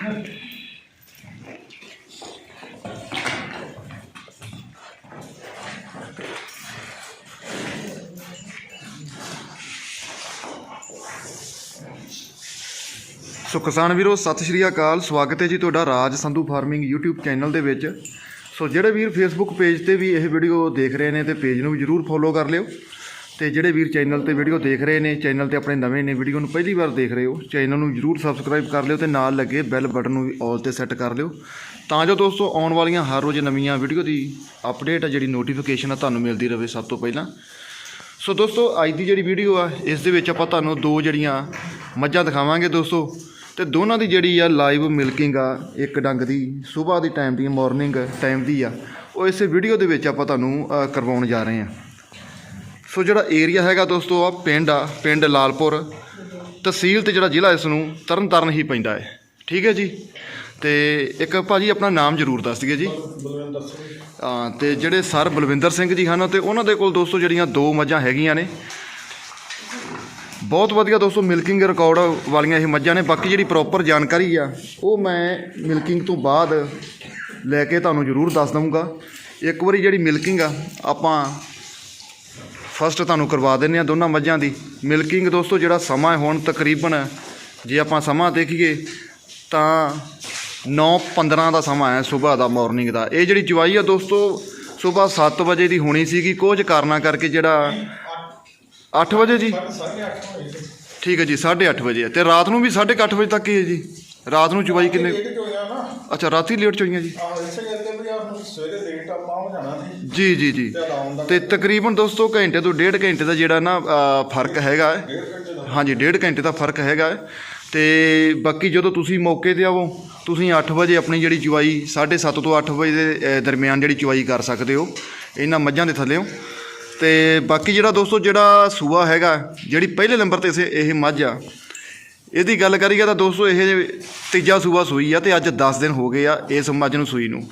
ਸੋ ਕਿਸਾਨ ਵੀਰੋ, ਸਤਿ ਸ਼੍ਰੀ ਅਕਾਲ। ਸਵਾਗਤ ਹੈ ਜੀ ਤੁਹਾਡਾ Raj Sandhu farming YouTube channel ਦੇ ਵਿੱਚ। ਸੋ ਜਿਹੜੇ ਵੀਰ Facebook ਪੇਜ ਤੇ ਵੀ ਇਹ ਵੀਡੀਓ ਦੇਖ ਰਹੇ ਨੇ ਤੇ ਪੇਜ ਨੂੰ ਵੀ ਜਰੂਰ ਫੋਲੋ ਕਰ ਲਿਓ। ਤੇ ਜਿਹੜੇ ਵੀਰ ਚੈਨਲ ਤੇ ਵੀਡੀਓ ਦੇਖ ਰਹੇ ਨੇ, ਚੈਨਲ ਤੇ ਆਪਣੇ ਨਵੇਂ ਨੇ ਵੀਡੀਓ ਨੂੰ ਪਹਿਲੀ ਵਾਰ ਦੇਖ ਰਹੇ ਹੋ, ਚੈਨਲ ਨੂੰ ਜਰੂਰ ਸਬਸਕ੍ਰਾਈਬ ਕਰ ਲਿਓ ਤੇ ਨਾਲ ਲੱਗੇ ਬੈਲ ਬਟਨ ਨੂੰ ਵੀ ਆਲ ਤੇ ਸੈੱਟ ਕਰ ਲਿਓ। ਤਾਂ ਜੋ ਦੋਸਤੋ, ਆਉਣ ਵਾਲੀਆਂ ਹਰ ਰੋਜ਼ ਨਵੀਆਂ ਵੀਡੀਓ ਦੀ ਅਪਡੇਟ ਆ, ਜਿਹੜੀ ਨੋਟੀਫਿਕੇਸ਼ਨ ਆ, ਤੁਹਾਨੂੰ ਮਿਲਦੀ ਰਹੇ ਸਭ ਤੋਂ ਪਹਿਲਾਂ। ਸੋ ਦੋਸਤੋ, ਅੱਜ ਦੀ ਜਿਹੜੀ ਵੀਡੀਓ ਆ, ਇਸ ਦੇ ਵਿੱਚ ਆਪਾਂ ਤੁਹਾਨੂੰ ਦੋ ਜਿਹੜੀਆਂ ਮੱਝਾਂ ਦਿਖਾਵਾਂਗੇ ਦੋਸਤੋ। ਤੇ ਦੋਨਾਂ ਦੀ ਜਿਹੜੀ ਆ ਲਾਈਵ ਮਿਲਕਿੰਗ ਆ, ਇੱਕ ਡੰਗ ਦੀ, ਸਵੇਰ ਦੀ ਟਾਈਮ ਦੀ ਮਾਰਨਿੰਗ ਟਾਈਮ ਦੀ ਆ, ਉਹ ਇਸੇ ਵੀਡੀਓ ਦੇ ਵਿੱਚ ਆਪਾਂ ਤੁਹਾਨੂੰ ਕਰਵਾਉਣ ਜਾ ਰਹੇ ਹਾਂ। ਸੋ ਜਿਹੜਾ ਏਰੀਆ ਹੈਗਾ ਦੋਸਤੋ ਆ ਪਿੰਡ ਆ, ਪਿੰਡ ਲਾਲਪੁਰ। ਤਹਿਸੀਲ ਤੇ ਜਿਹੜਾ ਜ਼ਿਲ੍ਹਾ ਇਸ ਨੂੰ ਤਰਨਤਾਰਨ ਹੀ ਪੈਂਦਾ ਹੈ। ਠੀਕ ਹੈ ਜੀ? ਤੇ ਇੱਕ ਭਾਜੀ ਆਪਣਾ ਨਾਮ ਜ਼ਰੂਰ ਦੱਸ ਦਈਏ ਜੀ। ਬਲਵਿੰਦਰ ਸਿੰਘ ਹਾਂ, ਤੇ ਜਿਹੜੇ ਸਰ ਬਲਵਿੰਦਰ ਸਿੰਘ ਜੀ ਹਨ, ਤੇ ਉਹਨਾਂ ਦੇ ਕੋਲ ਦੋਸਤੋ ਜਿਹੜੀਆਂ ਦੋ ਮੱਝਾਂ ਹੈਗੀਆਂ ਨੇ। ਬਹੁਤ ਵਧੀਆ ਦੋਸਤੋ, ਮਿਲਕਿੰਗ ਰਿਕਾਰਡ ਵਾਲੀਆਂ ਇਹ ਮੱਝਾਂ ਨੇ। ਬਾਕੀ ਜਿਹੜੀ ਪ੍ਰੋਪਰ ਜਾਣਕਾਰੀ ਆ, ਉਹ ਮੈਂ ਮਿਲਕਿੰਗ ਤੋਂ ਬਾਅਦ ਲੈ ਕੇ ਤੁਹਾਨੂੰ ਜ਼ਰੂਰ ਦੱਸ ਦਵਾਂਗਾ ਇੱਕ ਵਾਰੀ ਜਿਹੜੀ ਮਿਲਕਿੰਗ ਆ, ਆਪਾਂ ਫਸਟ ਤੁਹਾਨੂੰ ਕਰਵਾ ਦਿੰਨੇ ਆ ਦੋਨਾਂ ਮੱਝਾਂ ਦੀ। ਮਿਲਕਿੰਗ ਦੋਸਤੋ ਜਿਹੜਾ ਸਮਾਂ ਹੁਣ ਤਕਰੀਬਨ ਜੇ ਆਪਾਂ ਸਮਾਂ ਦੇਖੀਏ ਤਾਂ 9:15 ਦਾ ਸਮਾਂ ਹੈ ਸਵੇਰ ਦਾ ਮਾਰਨਿੰਗ ਦਾ। ਇਹ ਜਿਹੜੀ ਚਵਾਈ ਆ ਦੋਸਤੋ ਸਵੇਰ 7 ਵਜੇ ਦੀ ਹੋਣੀ ਸੀਗੀ। ਕੁਝ ਕਾਰਨਾਂ ਕਰਕੇ ਜਿਹੜਾ 8 ਵਜੇ ਜੀ? ਠੀਕ ਹੈ ਜੀ 8:30 ਵਜੇ ਤੇ ਰਾਤ ਨੂੰ ਵੀ 8:30 ਵਜੇ ਤੱਕ ਹੀ ਹੈ ਜੀ। ਰਾਤ ਨੂੰ ਚਵਾਈ ਕਿੰਨੇ ਅੱਛਾ ਰਾਤੀ ਲੇਟ ਚੋਈਆਂ ਜੀ? ਸਵੇਰੇ ਲੇਟ ਆਪਾਂ ਹੋ ਜਾਣਾ ਸੀ। ਜੀ ਜੀ ਜੀ। ਤੇ ਆਰਾਮ ਦਾ ਤੇ ਤਕਰੀਬਨ ਦੋਸਤੋ ਘੰਟੇ ਤੋਂ ਡੇਢ ਘੰਟੇ ਦਾ ਜਿਹੜਾ ਨਾ ਅ, ਫ਼ਰਕ ਹੈਗਾ ਹੈ। ਡੇਢ ਘੰਟੇ ਦਾ। ਹਾਂਜੀ ਡੇਢ ਘੰਟੇ ਦਾ ਫ਼ਰਕ ਹੈਗਾ ਹੈ। ਤੇ ਬਾਕੀ ਜਦੋਂ ਤੁਸੀਂ ਮੌਕੇ ਤੇ ਆਵੋ ਤੁਸੀਂ 8 ਵਜੇ ਆਪਣੀ ਜਿਹੜੀ ਚੁਆਈ 7:30 ਤੋਂ 8 ਵਜੇ ਦੇ ਅ, ਦਰਮਿਆਨ ਜਿਹੜੀ ਚੁਆਈ ਕਰ ਸਕਦੇ ਹੋ ਇਹਨਾਂ ਮੱਝਾਂ ਦੇ ਥੱਲੇਓ ਤੇ ਬਾਕੀ ਜਿਹੜਾ ਦੋਸਤੋ ਜਿਹੜਾ ਸੂਆ ਹੈਗਾ ਜਿਹੜੀ ਪਹਿਲੇ ਨੰਬਰ ਤੇ ਸੇ ਇਹ ਮੱਝ ਆ ਇਹਦੀ ਗੱਲ ਕਰੀਏ ਤਾਂ ਦੋਸਤੋ ਇਹ ਤੀਜਾ ਸੂਆ ਸੂਈ ਆ ਤੇ ਅੱਜ 10 ਦਿਨ ਹੋ ਗਏ ਆ ਇਸ ਮੱਝ ਨੂੰ ਸੂਈ ਨੂੰ।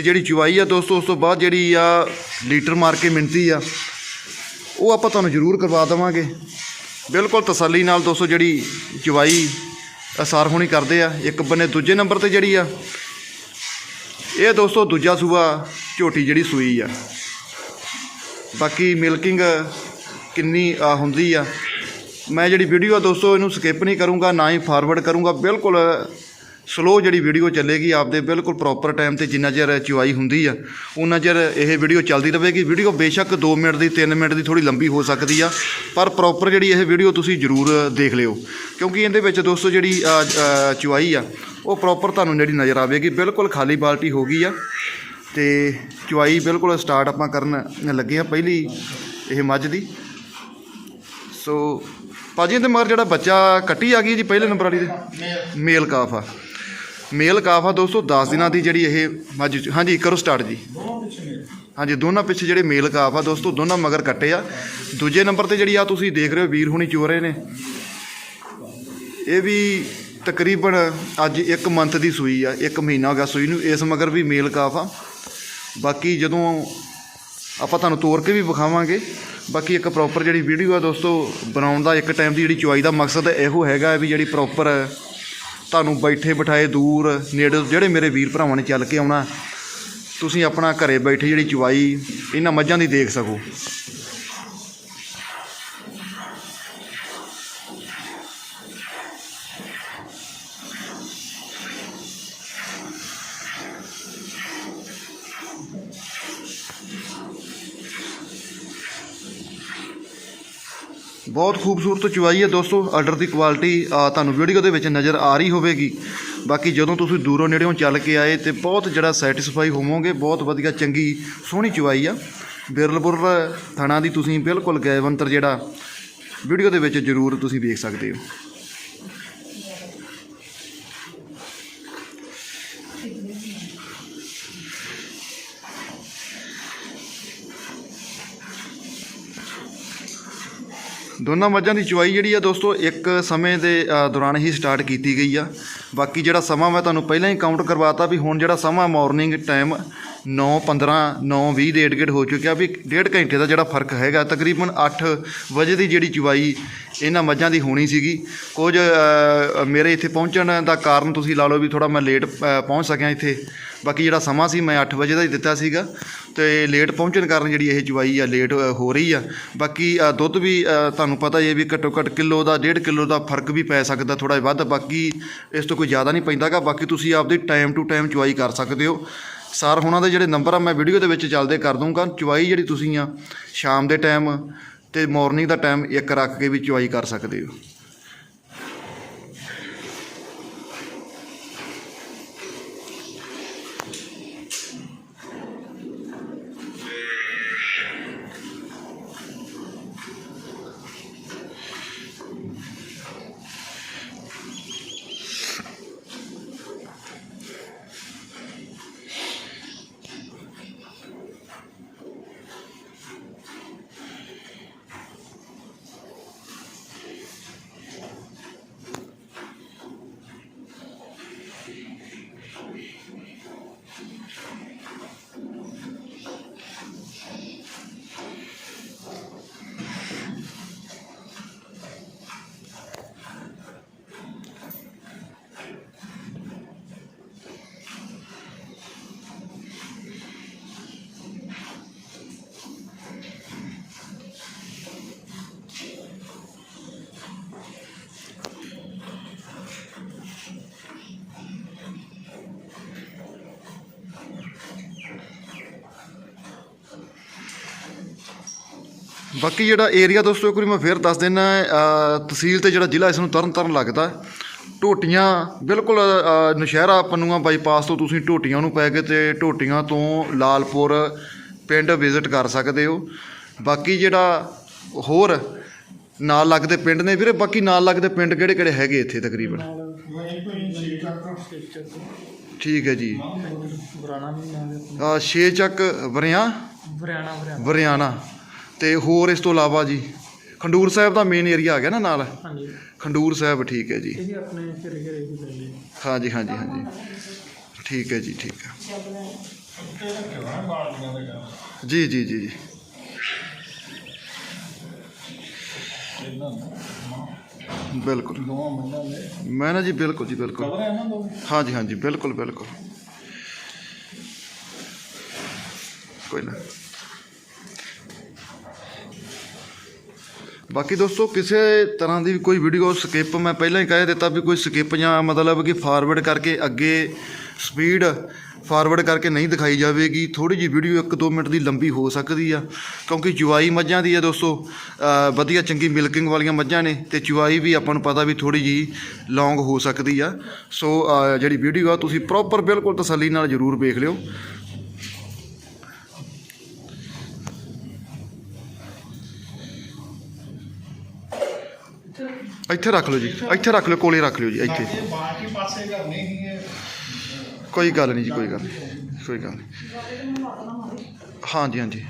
ਤੇ ਜਿਹੜੀ ਚੁਆਈ ਆ ਦੋਸਤੋ, ਉਸ ਤੋਂ ਬਾਅਦ ਜਿਹੜੀ ਆ ਲੀਟਰ ਮਾਰ ਕੇ ਮਿੰਤੀ ਆ, ਉਹ ਆਪਾਂ ਤੁਹਾਨੂੰ ਜ਼ਰੂਰ ਕਰਵਾ ਦੇਵਾਂਗੇ। ਬਿਲਕੁਲ ਤਸੱਲੀ ਨਾਲ ਦੋਸਤੋ, ਜਿਹੜੀ ਚਵਾਈ ਅਸਾਰ ਹੋਣੀ ਕਰਦੇ ਆ, ਇੱਕ ਬੰਨੇ ਦੂਜੇ ਨੰਬਰ ਤੇ ਜਿਹੜੀ ਆ, ਇਹ ਦੋਸਤੋ ਦੂਜਾ ਸੂਆ ਝੋਟੀ ਜਿਹੜੀ ਸੂਈ ਆ। ਬਾਕੀ ਮਿਲਕਿੰਗ ਕਿੰਨੀ ਹੁੰਦੀ ਆ। ਮੈਂ ਜਿਹੜੀ ਵੀਡੀਓ ਆ ਦੋਸਤੋ, ਇਹਨੂੰ ਸਕਿਪ ਨਹੀਂ ਕਰੂੰਗਾ, ਨਾ ਹੀ ਫਾਰਵਰਡ ਕਰੂੰਗਾ, ਬਿਲਕੁਲ ਸਲੋ ਜਿਹੜੀ ਵੀਡੀਓ ਚੱਲੇਗੀ ਆਪਦੇ ਬਿਲਕੁਲ ਪ੍ਰੋਪਰ ਟਾਈਮ ਤੇ ਜਿੰਨਾ ਚਿਰ ਚੁਆਈ ਹੁੰਦੀ ਆ ਉਹਨਾਂ ਚਿਰ ਇਹ ਵੀਡੀਓ ਚੱਲਦੀ ਰਹੇਗੀ। ਵੀਡੀਓ ਬੇਸ਼ੱਕ 2 ਮਿੰਟ ਦੀ 3 ਮਿੰਟ ਦੀ ਥੋੜੀ ਲੰਬੀ ਹੋ ਸਕਦੀ ਆ ਪਰ ਪ੍ਰੋਪਰ ਜਿਹੜੀ ਇਹ ਵੀਡੀਓ ਤੁਸੀਂ ਜ਼ਰੂਰ ਦੇਖ ਲਿਓ। ਕਿਉਂਕਿ ਇਹਦੇ ਵਿੱਚ ਦੋਸਤੋ ਜਿਹੜੀ ਚੁਆਈ ਆ ਉਹ ਪ੍ਰੋਪਰ ਤੁਹਾਨੂੰ ਜਿਹੜੀ ਨਜ਼ਰ ਆਵੇਗੀ ਬਿਲਕੁਲ ਖਾਲੀ ਬਾਲਟੀ ਹੋ ਗਈ ਆ ਤੇ ਚੁਆਈ ਬਿਲਕੁਲ ਸਟਾਰਟ ਆਪਾਂ ਕਰਨ ਲੱਗੇ ਆ ਪਹਿਲੀ ਇਹ ਮੱਝ ਦੀ। ਸੋ ਭਾਜੀ ਇਹਦੇ ਮਗਰ ਜਿਹੜਾ ਬੱਚਾ ਕੱਟੀ ਆ ਗਈ ਜੀ ਪਹਿਲੇ ਨੰਬਰ ਵਾਲੀ ਦੇ? ਮੇਲ ਕਾਫ ਆ। ਮੇਲ ਕਾਫ ਆ ਦੋਸਤੋ 10 ਦਿਨਾਂ ਦੀ ਜਿਹੜੀ ਇਹ ਮੱਝ ਹਾਂਜੀ, ਕਰੋ ਸਟਾਰਟ ਜੀ। ਹਾਂਜੀ, ਦੋਨਾਂ ਪਿੱਛੇ ਜਿਹੜੇ ਮੇਲ ਕਾਫ ਆ ਦੋਸਤੋ, ਦੋਨਾਂ ਮਗਰ ਕੱਟੇ ਆ। ਦੂਜੇ ਨੰਬਰ ਤੇ ਜਿਹੜੀ ਆ ਤੁਸੀਂ ਦੇਖ ਰਹੇ ਹੋ, ਵੀਰ ਹੁਣੀ ਚੋ ਰਹੇ ਨੇ। ਇਹ ਵੀ ਤਕਰੀਬਨ ਅੱਜ 1 ਮੰਥ ਦੀ ਸੂਈ ਆ 1 ਮਹੀਨਾ ਹੋ ਗਿਆ ਸੂਈ ਨੂੰ, ਇਸ ਮਗਰ ਵੀ ਮੇਲ ਕਾਫ ਆ। ਬਾਕੀ ਜਦੋਂ ਆਪਾਂ ਤੁਹਾਨੂੰ ਤੋਰ ਕੇ ਵੀ ਵਿਖਾਵਾਂਗੇ, ਬਾਕੀ ਇੱਕ ਪ੍ਰੋਪਰ ਜਿਹੜੀ ਵੀਡੀਓ ਆ ਦੋਸਤੋ, ਬਣਾਉਣ ਦਾ ਇੱਕ ਟਾਈਮ ਦੀ ਜਿਹੜੀ ਚੁਆਈ ਦਾ ਮਕਸਦ ਇਹੋ ਹੈਗਾ ਵੀ ਜਿਹੜੀ ਪ੍ਰੋਪਰ ਤੁਹਾਨੂੰ ਬੈਠੇ ਬਿਠਾਏ ਦੂਰ, ਨੇੜੇ ਜਿਹੜੇ ਮੇਰੇ ਵੀਰ ਭਰਾਵਾਂ ਨੇ ਚੱਲ ਕੇ ਆਉਣਾ, ਤੁਸੀਂ ਆਪਣਾ ਘਰੇ ਬੈਠੇ ਜਿਹੜੀ ਚਵਾਈ ਇਹਨਾਂ ਮੱਝਾਂ ਦੀ ਦੇਖ ਸਕੋ। ਬਹੁਤ ਖੂਬਸੂਰਤ ਚੁਆਈ ਹੈ ਦੋਸਤੋ ਆਰਡਰ ਦੀ ਕੁਆਲਿਟੀ ਅ, ਤੁਹਾਨੂੰ ਵੀਡੀਓ ਦੇ ਵਿੱਚ ਨਜ਼ਰ ਆ ਰਹੀ ਹੋਵੇਗੀ। ਬਾਕੀ ਜਦੋਂ ਤੁਸੀਂ ਦੂਰੋਂ ਨੇੜਿਓਂ ਚੱਲ ਕੇ ਆਏ ਤੇ ਬਹੁਤ ਜਿਹੜਾ ਸੈਟੀਸਫਾਈ ਹੋਵੋਗੇ ਬਹੁਤ ਵਧੀਆ ਚੰਗੀ ਸੋਹਣੀ ਚੁਆਈ ਆ। ਬਿਰਲਪੁਰ ਥਾਣਾ ਦੀ ਤੁਸੀਂ ਬਿਲਕੁਲ ਗੈਵੰਤਰ ਜਿਹੜਾ ਵੀਡੀਓ ਦੇ ਵਿੱਚ ਜ਼ਰੂਰ ਤੁਸੀਂ ਵੇਖ ਸਕਦੇ ਹੋ। ਦੋਨਾਂ ਮੱਝਾਂ ਦੀ ਚੁਆਈ ਜਿਹੜੀ ਆ ਦੋਸਤੋ, ਇੱਕ ਸਮੇਂ ਦੇ ਦੌਰਾਨ ਹੀ ਸਟਾਰਟ ਕੀਤੀ ਗਈ ਆ। ਬਾਕੀ ਜਿਹੜਾ ਸਮਾਂ ਮੈਂ ਤੁਹਾਨੂੰ ਪਹਿਲਾਂ ਹੀ ਕਾਊਂਟ ਕਰਵਾਤਾ ਵੀ ਹੁਣ ਜਿਹੜਾ ਸਮਾਂ ਮਾਰਨਿੰਗ ਟਾਈਮ 9:15 9:20 ਦੇ ਏਡ ਹੋ ਚੁੱਕਿਆ ਵੀ ਡੇਢ ਘੰਟੇ ਦਾ ਜਿਹੜਾ ਫ਼ਰਕ ਹੈਗਾ, ਤਕਰੀਬਨ 8 ਵਜੇ ਦੀ ਜਿਹੜੀ ਚੁਵਾਈ ਇਹਨਾਂ ਮੱਝਾਂ ਦੀ ਹੋਣੀ ਸੀਗੀ। ਕੁਝ ਮੇਰੇ ਇੱਥੇ ਪਹੁੰਚਣ ਦਾ ਕਾਰਨ ਤੁਸੀਂ ਲਾ ਲਓ ਵੀ ਥੋੜਾ ਮੈਂ ਲੇਟ ਪਹੁੰਚ ਸਕਿਆ ਇੱਥੇ। ਬਾਕੀ ਜਿਹੜਾ ਸਮਾਂ ਸੀ, ਮੈਂ 8 ਵਜੇ ਦਾ ਹੀ ਦਿੱਤਾ ਸੀਗਾ। ਤੇ ਲੇਟ ਪਹੁੰਚਣ ਕਾਰਨ ਜਿਹੜੀ ਇਹ ਚਵਾਈ ਆ ਲੇਟ ਹੋ ਰਹੀ ਆ। ਬਾਕੀ ਦੁੱਧ ਵੀ ਤੁਹਾਨੂੰ ਪਤਾ ਹੀ ਹੈ ਵੀ ਘੱਟੋ ਘੱਟ ਕਿਲੋ ਦਾ, ਡੇਢ ਕਿਲੋ ਦਾ ਫ਼ਰਕ ਵੀ ਪੈ ਸਕਦਾ ਥੋੜਾ ਵੱਧ। ਬਾਕੀ ਇਸ ਤੋਂ ਕੋਈ ਜ਼ਿਆਦਾ ਨਹੀਂ ਪੈਂਦਾਗਾ। ਬਾਕੀ ਤੁਸੀਂ ਆਪਦੀ ਟਾਈਮ ਟੂ ਟਾਈਮ ਚੁਵਾਈ ਕਰ ਸਕਦੇ ਹੋ। ਸਰ, ਹੁਣਾਂ ਦੇ ਜਿਹੜੇ ਨੰਬਰ ਆ, ਮੈਂ ਵੀਡੀਓ ਦੇ ਵਿੱਚ ਚੱਲਦੇ ਕਰ ਦੂੰਗਾ ਚਵਾਈ ਜਿਹੜੀ ਤੁਸੀਂ ਆ, ਸ਼ਾਮ ਦੇ ਟਾਈਮ ਤੇ ਮਾਰਨਿੰਗ ਦਾ ਟਾਈਮ ਇੱਕ ਰੱਖ ਕੇ ਵੀ ਚੁਆਈ ਕਰ ਸਕਦੇ ਹੋ। ਬਾਕੀ ਜਿਹੜਾ ਏਰੀਆ ਦੋਸਤੋ ਇੱਕ ਵਾਰੀ ਮੈਂ ਫੇਰ ਦੱਸ ਅ, ਤਹਿਸੀਲ ਤੇ ਜਿਹੜਾ ਜ਼ਿਲ੍ਹਾ ਇਸ ਨੂੰ ਤਰਨ ਤਾਰਨ ਲੱਗਦਾ ਹੈ। ਢੋਟੀਆਂ ਬਿਲਕੁਲ ਨੌਸ਼ਹਿਰਾ ਪੰਨੂਆ ਬਾਈਪਾਸ ਤੋਂ ਤੁਸੀਂ ਢੋਟੀਆਂ ਨੂੰ ਪੈ ਕੇ ਤੇ ਢੋਟੀਆਂ ਤੋਂ ਲਾਲਪੁਰ ਪਿੰਡ ਵਿਜ਼ਿਟ ਕਰ ਸਕਦੇ ਹੋ। ਬਾਕੀ ਜਿਹੜਾ ਹੋਰ ਨਾਲ ਲੱਗਦੇ ਪਿੰਡ ਨੇ ਵੀਰੇ ਬਾਕੀ ਨਾਲ ਲੱਗਦੇ ਪਿੰਡ ਕਿਹੜੇ ਕਿਹੜੇ ਹੈਗੇ ਇੱਥੇ ਤਕਰੀਬਨ? ਠੀਕ ਹੈ ਜੀ। ਬਰਾਣਾ ਵੀ ਨਾਲ ਅ, ਛੇ ਚੱਕ ਵਰਿਆਂ। ਬਰਿਆਣਾ ਬਰਿਆਣਾ ਵਰਿਆਣਾ। ਤੇ ਹੋਰ ਇਸ ਤੋਂ ਇਲਾਵਾ ਜੀ ਖੰਡੂਰ ਸਾਹਿਬ ਦਾ ਮੇਨ ਏਰੀਆ ਆ ਗਿਆ ਨਾ ਨਾਲ? ਹਾਂਜੀ। ਖੰਡੂਰ ਸਾਹਿਬ ਠੀਕ ਹੈ ਜੀ। ਇਹ ਆਪਣੇ ਘਰੇ ਘਰੇ ਹੀ ਲੈ ਲਏ ਹਾਂਜੀ ਹਾਂਜੀ ਹਾਂਜੀ। ਠੀਕ ਹੈ ਜੀ ਠੀਕ ਹੈ। ਜੀ ਜੀ ਜੀ ਜੀ। ਬਿਲਕੁਲ। ਮੈਂ ਨਾ ਜੀ ਬਿਲਕੁਲ ਜੀ ਬਿਲਕੁਲ। ਹਾਂਜੀ ਹਾਂਜੀ ਬਿਲਕੁਲ ਬਿਲਕੁਲ। ਕੋਈ ਨਾ। ਬਾਕੀ ਦੋਸਤੋ, ਕਿਸੇ ਤਰ੍ਹਾਂ ਦੀ ਵੀ ਕੋਈ ਵੀਡੀਓ ਸਕਿਪ ਮੈਂ ਪਹਿਲਾਂ ਹੀ ਕਹਿ ਦਿੱਤਾ ਵੀ ਕੋਈ ਸਕਿਪ ਜਾਂ ਮਤਲਬ ਕਿ ਫਾਰਵਰਡ ਕਰਕੇ ਅੱਗੇ ਸਪੀਡ ਫਾਰਵਰਡ ਕਰਕੇ ਨਹੀਂ ਦਿਖਾਈ ਜਾਵੇਗੀ ਥੋੜੀ ਜਿਹੀ ਵੀਡੀਓ 1-2 ਮਿੰਟ ਦੀ ਲੰਬੀ ਹੋ ਸਕਦੀ ਆ। ਕਿਉਂਕਿ ਚੁਆਈ ਮੱਝਾਂ ਦੀ ਆ ਦੋਸਤੋ ਵਧੀਆ ਚੰਗੀ ਮਿਲਕਿੰਗ ਵਾਲੀਆਂ ਮੱਝਾਂ ਨੇ ਤੇ ਚੁਆਈ ਵੀ ਆਪਾਂ ਨੂੰ ਪਤਾ ਵੀ ਥੋੜੀ ਜੀ ਲੌਂਗ ਹੋ ਸਕਦੀ ਆ। ਸੋ ਜਿਹੜੀ ਵੀਡੀਓ ਆ, ਤੁਸੀਂ ਪ੍ਰੋਪਰ ਬਿਲਕੁਲ ਤਸੱਲੀ ਨਾਲ ਜ਼ਰੂਰ ਵੇਖ ਲਿਓ। ਇੱਥੇ ਰੱਖ ਲਓ ਜੀ ਇੱਥੇ ਰੱਖ ਲਿਓ ਕੋਲੇ ਰੱਖ ਲਿਓ ਜੀ ਇੱਥੇ। ਬਾਕੀ ਪਾਸੇ ਹੈ ਕੋਈ ਗੱਲ ਨਹੀਂ ਜੀ ਕੋਈ ਗੱਲ ਨਹੀਂ ਕੋਈ ਗੱਲ ਨਹੀਂ। ਹਾਂਜੀ ਹਾਂਜੀ।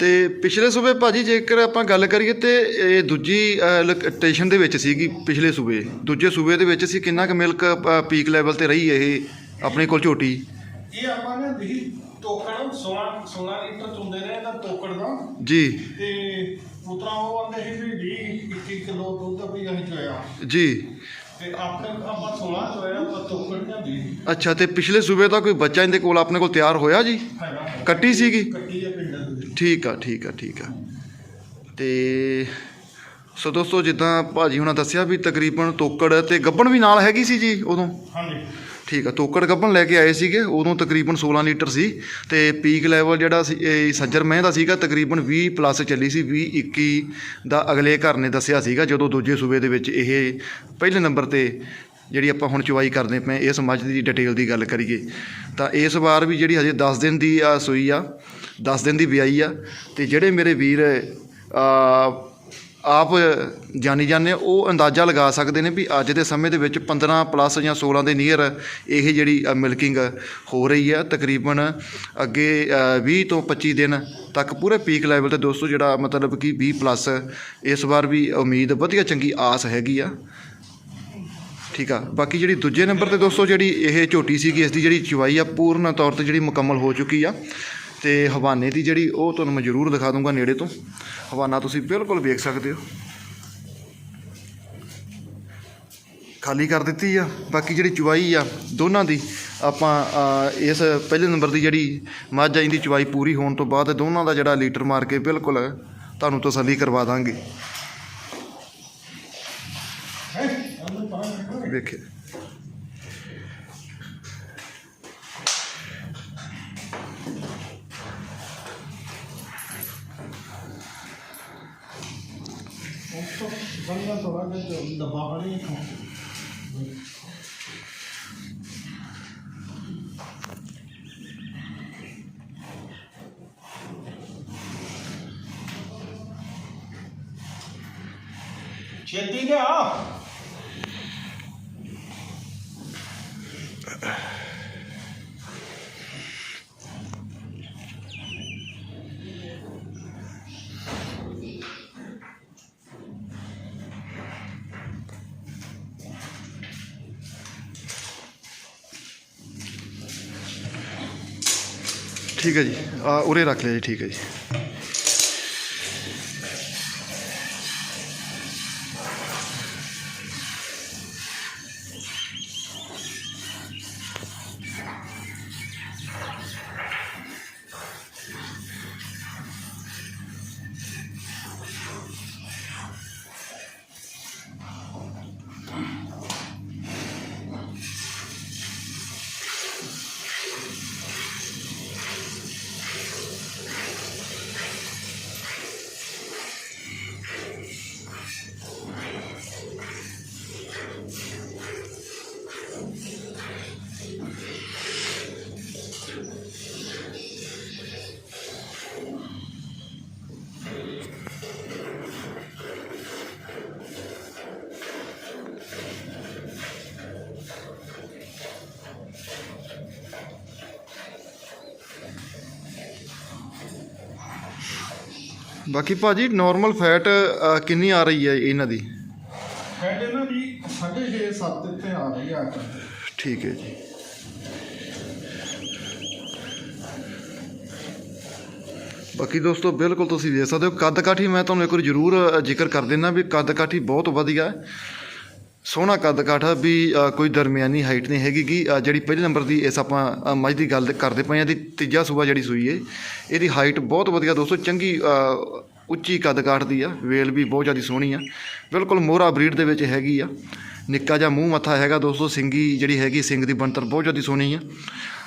ਤੇ ਪਿਛਲੇ ਸੂਬੇ ਭਾਜੀ ਜੇਕਰ ਆਪਾਂ ਗੱਲ ਕਰੀਏ ਤੇ ਇਹ ਦੂਜੀ ਲੋਕੇਸ਼ਨ ਦੇ ਵਿੱਚ ਸੀਗੀ ਪਿਛਲੇ ਸੂਬੇ। ਦੂਜੇ ਸੂਬੇ ਦੇ ਵਿੱਚ ਸੀ ਕਿੰਨਾ ਕੁ ਮਿਲਕ ਪੀਕ ਲੈਵਲ ਤੇ ਰਹੀ ਇਹ ਆਪਣੇ ਕੋਲ ਝੋਟੀ? ਇਹ ਆਪਾਂ ਨੇ ਦੀ ਟੋਕੜ 16 16 ਲੀਟਰ ਚੁੰਦੇ ਨੇ ਇਹਦਾ ਟੋਕੜ ਦਾ। ਜੀ। ਤੇ ਉਤਰਾ ਉਹ ਆਂਦੇ ਸੀ ਵੀ 20 21 ਕਿਲੋ ਦੁੱਧ ਵੀ ਅਸੀਂ ਚੋਇਆ। ਜੀ। ਤੇ ਆਪਣੇ ਆਪਾਂ 16 ਚੋਇਆ ਪਰ ਟੋਕੜ ਨਹੀਂ ਦੀ ਅੱਛਾ ਤੇ ਪਿਛਲੇ ਸੂਬੇ ਦਾ ਕੋਈ ਬੱਚਾ ਇਹਦੇ ਕੋਲ ਆਪਣੇ ਕੋਲ ਤਿਆਰ ਹੋਇਆ ਜੀ? ਕੱਟੀ ਸੀਗੀ? ਕੱਟੀ ਹੈ ਠੀਕ ਆ ਠੀਕ ਆ ਠੀਕ ਆ। ਤੇ ਸੋ ਦੋਸਤੋ ਜਿੱਦਾਂ ਭਾਜੀ ਹੁਣਾਂ ਦੱਸਿਆ ਵੀ ਤਕਰੀਬਨ ਤੋਕੜ ਤੇ ਗੱਬਣ ਵੀ ਨਾਲ ਹੈਗੀ ਸੀ ਜੀ ਉਦੋਂ? ਹਾਂਜੀ। ਠੀਕ ਆ ਤੋਕੜ ਗੱਬਣ ਲੈ ਕੇ ਆਏ ਸੀਗੇ ਉਦੋਂ ਤਕਰੀਬਨ 16 ਲੀਟਰ ਸੀ ਤੇ ਪੀਕ ਲੈਵਲ ਜਿਹੜਾ ਸੀ ਇਹ ਸੱਜਰ ਮਹਿ ਦਾ ਸੀਗਾ ਤਕਰੀਬਨ 20 ਪਲੱਸ ਚੱਲੀ ਸੀ 20 21 ਦਾ ਅਗਲੇ ਘਰ ਨੇ ਦੱਸਿਆ ਸੀਗਾ ਜਦੋਂ ਦੂਜੇ ਸੂਬੇ ਦੇ ਵਿੱਚ ਇਹ ਪਹਿਲੇ ਨੰਬਰ ਤੇ ਜਿਹੜੀ ਆਪਾਂ ਹੁਣ ਚੁਵਾਈ ਕਰਦੇ ਪਏ ਇਸ ਮੱਝ ਦੀ ਡਿਟੇਲ ਦੀ ਗੱਲ ਕਰੀਏ ਤਾਂ ਇਸ ਵਾਰ ਵੀ ਜਿਹੜੀ ਹਜੇ 10 ਦਿਨ ਦੀ ਆ ਸੂਈ ਆ 10 ਦਿਨ ਦੀ ਵਿਆਈ ਆ ਤੇ ਜਿਹੜੇ ਮੇਰੇ ਵੀਰ ਆਪ ਜਾਣੀ ਜਾਂਦੇ ਉਹ ਅੰਦਾਜ਼ਾ ਲਗਾ ਸਕਦੇ ਨੇ ਵੀ ਅੱਜ ਦੇ ਸਮੇਂ ਦੇ ਵਿੱਚ 15 ਪਲੱਸ ਜਾਂ 16 ਦੇ ਨੀਅਰ ਇਹ ਜਿਹੜੀ ਮਿਲਕਿੰਗ ਹੋ ਰਹੀ ਹੈ ਤਕਰੀਬਨ ਅੱਗੇ ਅ, 20 ਤੋਂ 25 ਦਿਨ ਤੱਕ ਪੂਰੇ ਪੀਕ ਲੈਵਲ ਤੇ ਦੋਸਤੋ ਜਿਹੜਾ ਮਤਲਬ ਕਿ 20 ਪਲੱਸ ਇਸ ਵਾਰ ਵੀ ਉਮੀਦ ਵਧੀਆ ਚੰਗੀ ਆਸ ਹੈਗੀ ਆ। ਠੀਕ ਆ। ਬਾਕੀ ਜਿਹੜੀ ਦੂਜੇ ਨੰਬਰ ਤੇ ਦੋਸਤੋ ਜਿਹੜੀ ਇਹ ਝੋਟੀ ਸੀਗੀ ਇਸ ਦੀ ਜਿਹੜੀ ਚਵਾਈ ਆ ਪੂਰਨ ਤੌਰ ਤੇ ਜਿਹੜੀ ਮੁਕੰਮਲ ਹੋ ਚੁੱਕੀ ਆ। ਤੇ ਹਵਾਨੇ ਦੀ ਜਿਹੜੀ ਉਹ ਤੁਹਾਨੂੰ ਮੈਂ ਜ਼ਰੂਰ ਦਿਖਾ ਦੂੰਗਾ ਨੇੜੇ ਤੋਂ। ਹਵਾਨਾ ਤੁਸੀਂ ਬਿਲਕੁਲ ਵੇਖ ਸਕਦੇ ਹੋ। ਖਾਲੀ ਕਰ ਦਿੱਤੀ ਆ, ਬਾਕੀ ਜਿਹੜੀ ਚਵਾਈ ਆ, ਦੋਨਾਂ ਦੀ ਆਪਾਂ ਇਸ ਪਹਿਲੇ ਨੰਬਰ ਦੀ ਜਿਹੜੀ ਮੱਝ ਆਈ ਦੀ ਚਵਾਈ ਪੂਰੀ ਹੋਣ ਤੋਂ ਬਾਅਦ ਦੋਨਾਂ ਦਾ ਜਿਹੜਾ ਲੀਟਰ ਮਾਰ ਕੇ ਬਿਲਕੁਲ ਤੁਹਾਨੂੰ ਤਸੱਲੀ ਕਰਵਾ ਦਾਂਗੇ। ਵੇਖੇ ਬੰਦਾ ਥੋੜਾ ਜਿਹਾ ਡੱਬਾ ਠੀਕ ਹੈ ਜੀ। ਆ ਉਰੇ ਰੱਖ ਲਿਆ ਜੀ ਠੀਕ ਹੈ ਜੀ। ਬਾਕੀ ਭਾਜੀ ਨਾਰਮਲ ਫੈਟ ਕਿੰਨੀ ਆ ਰਹੀ ਹੈ ਇਹਨਾਂ ਦੀ? ਫੈਟ ਇਹਨਾਂ ਦੀ 6.5 7 ਇੱਥੇ ਆ ਰਹੀ ਆ ਠੀਕ ਹੈ ਜੀ। ਬਾਕੀ ਦੋਸਤੋ ਬਿਲਕੁਲ ਤੁਸੀਂ ਦੇਖ ਸਕਦੇ ਹੋ ਕੱਦ ਕਾਠੀ ਮੈਂ ਤੁਹਾਨੂੰ ਇੱਕ ਵਾਰ ਜ਼ਰੂਰ ਜ਼ਿਕਰ ਕਰ ਦਿੰਦਾ ਵੀ ਕੱਦ ਕਾਠੀ ਬਹੁਤ ਵਧੀਆ ਹੈ। ਸੋਹਣਾ ਕੱਦ ਕਾਠ ਵੀ ਕੋਈ ਦਰਮਿਆਨੀ ਹਾਈਟ ਨਹੀਂ ਹੈਗੀ ਗੀ। ਜਿਹੜੀ ਪਹਿਲੇ ਨੰਬਰ ਦੀ ਇਸ ਆਪਾਂ ਮੱਝ ਦੀ ਗੱਲ ਕਰਦੇ ਪਏ ਹਾਂ ਦੀ ਤੀਜਾ ਸੂਬਾ ਜਿਹੜੀ ਸੂਈ ਹੈ ਇਹਦੀ ਹਾਈਟ ਬਹੁਤ ਵਧੀਆ ਦੋਸਤੋ ਚੰਗੀ ਉੱਚੀ ਕੱਦ ਕਾਠ ਦੀ ਆ ਵੇਲ ਵੀ ਬਹੁਤ ਜ਼ਿਆਦਾ ਸੋਹਣੀ ਆ। ਬਿਲਕੁਲ ਮੋਹਰਾ ਬਰੀਡ ਦੇ ਵਿੱਚ ਹੈਗੀ ਆ। ਨਿੱਕਾ ਜਿਹਾ ਮੂੰਹ ਮੱਥਾ ਹੈਗਾ ਦੋਸਤੋ ਸਿੰਗੀ ਜਿਹੜੀ ਹੈਗੀ ਸਿੰਗ ਦੀ ਬਣਤਰ ਬਹੁਤ ਜ਼ਿਆਦਾ ਸੋਹਣੀ ਆ।